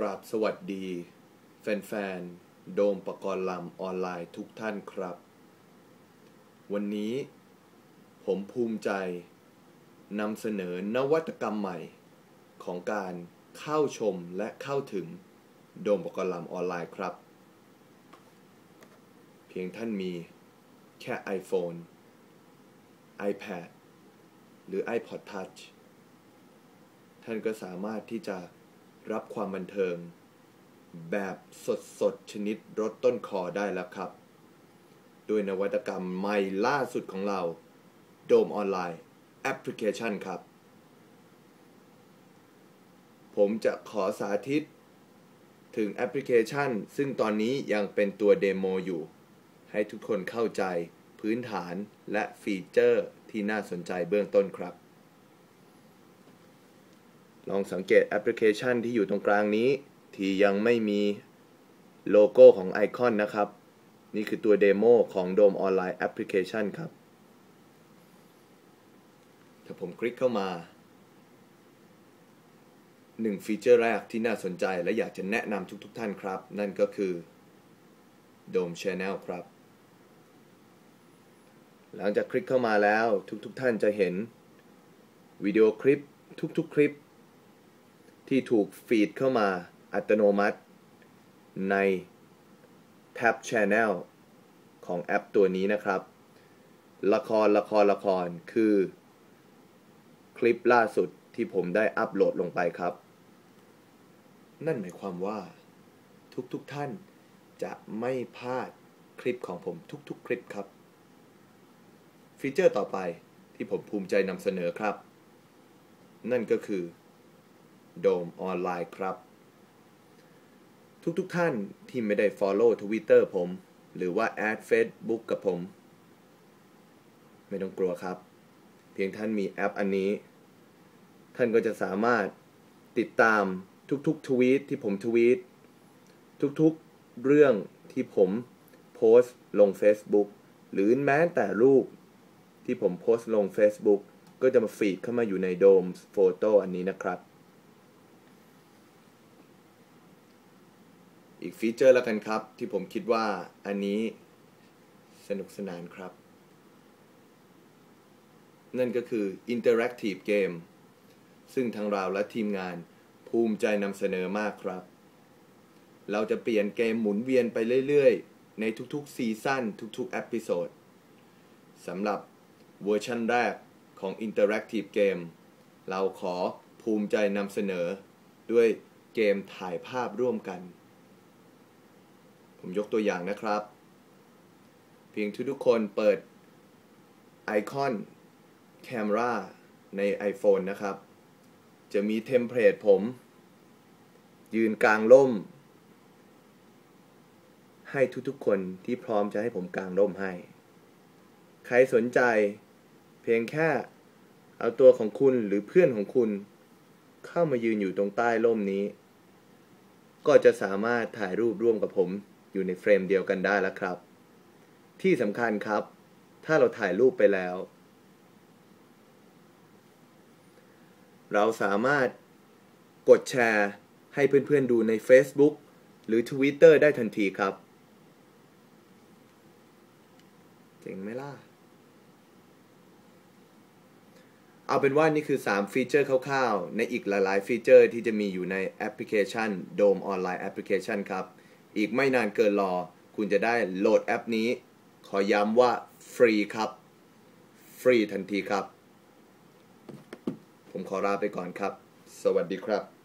กราบสวัสดี แฟนๆ โดมประกรณ์ลำออนไลน์ทุกท่านครับ วันนี้ผมภูมิใจนำเสนอนวัตกรรมใหม่ ของการเข้าชมและเข้าถึงโดมประกรณ์ลำออนไลน์ครับ เพียงท่านมีแค่ iPhone iPad หรือ iPod Touch ท่านก็สามารถที่จะ รับความบันเทิง แบบสดๆ ชนิดรถต้นคอได้แล้วครับ ด้วยนวัตกรรมใหม่ล่าสุดของเราโดมออนไลน์แอปพลิเคชันครับ ผมจะขอสาธิต ถึงแอปพลิเคชัน ซึ่งตอนนี้ยังเป็นตัวเดโมอยู่ ให้ทุกคนเข้าใจพื้นฐานและฟีเจอร์ที่น่าสนใจเบื้องต้นครับ ลองสังเกตแอปพลิเคชันที่อยู่ตรงกลางนี้ ที่ยังไม่มีโลโก้ของไอคอนนะครับ นี่คือตัวเดโมของโดมออนไลน์แอปพลิเคชันครับ ถ้าผมคลิกเข้ามาหนึ่งฟีเจอร์แรกที่น่าสนใจและอยากจะแนะนำทุกๆทท่านครับ นั่นก็คือโดม Channel ครับ หลังจากคลิกเข้ามาแล้วทุกๆทท่านจะเห็นวิดีโอคลิปทุกๆ คลิป ที่ถูกฟีดเข้ามาอัตโนมัติในแท็บ Channel ของแอปตัวนี้นะครับ ละครละครละครคือ คลิปล่าสุดที่ผมได้อัปโหลดลงไปครับ นั่นหมายความว่าทุกๆทท่านจะไม่พลาดคลิปของผมทุกๆ คลิปครับ ฟีเจอร์ต่อไปที่ผมภูมิใจนำเสนอครับ นั่นก็คือ โดมออนไลน์ครับ ทุกๆทท่านที่ไม่ได้ Follow Twitter ผม หรือว่า Add Facebook กับผม ไม่ต้องกลัวครับ เพียงท่านมีแอปอันนี้ ท่านก็จะสามารถติดตามทุกๆทวีตที่ผมทวีตทุกๆเรื่องที่ผมโพสต์ลง Facebook หรือแม้แต่รูปที่ผมโพสต์ลง Facebook ก็จะมาฟีดเข้ามาอยู่ในโดมโฟโต้อันนี้นะครับ อีกฟีเจอร์แล้วกันครับ ที่ผมคิดว่าอันนี้สนุกสนานครับ นั่นก็คือ Interactive Game ซึ่งทางเราและทีมงานภูมิใจนำเสนอมากครับ เราจะเปลี่ยนเกมหมุนเวียนไปเรื่อยๆ ในทุกๆซีซั่นทุกๆ เอพิโซดสำหรับเวอร์ชันแรกของ Interactive Game เราขอภูมิใจนำเสนอด้วยเกมถ่ายภาพร่วมกัน ผมยกตัวอย่างนะครับ เพียงทุกคนเปิดไอคอน Camera ใน iPhone นะครับ จะมีเทมเพลตผม ยืนกลางร่ม ให้ทุกๆคนที่พร้อมจะให้ผมกลางร่มให้ ใครสนใจ เพียงแค่เอาตัวของคุณหรือเพื่อนของคุณ เข้ามายืนอยู่ตรงใต้ร่มนี้ ก็จะสามารถถ่ายรูปร่วมกับผม อยู่ในเฟรมเดียวกันได้แล้วครับ ที่สำคัญครับ ถ้าเราถ่ายรูปไปแล้ว เราสามารถกดแชร์ให้เพื่อนๆดูใน Facebook หรือ Twitter ได้ทันทีครับ เจ๋งไหมล่ะ เอาเป็นว่านี่คือ 3 ฟีเจอร์คร่าวๆ ในอีกหลายๆ ฟีเจอร์ที่จะมีอยู่ในแอปพลิเคชัน Dome Online Application ครับ อีกไม่นานเกินรอ คุณจะได้โหลดแอปนี้ ขอย้ำว่าฟรีครับ ฟรีทันทีครับ ผมขอลาไปก่อนครับ สวัสดีครับ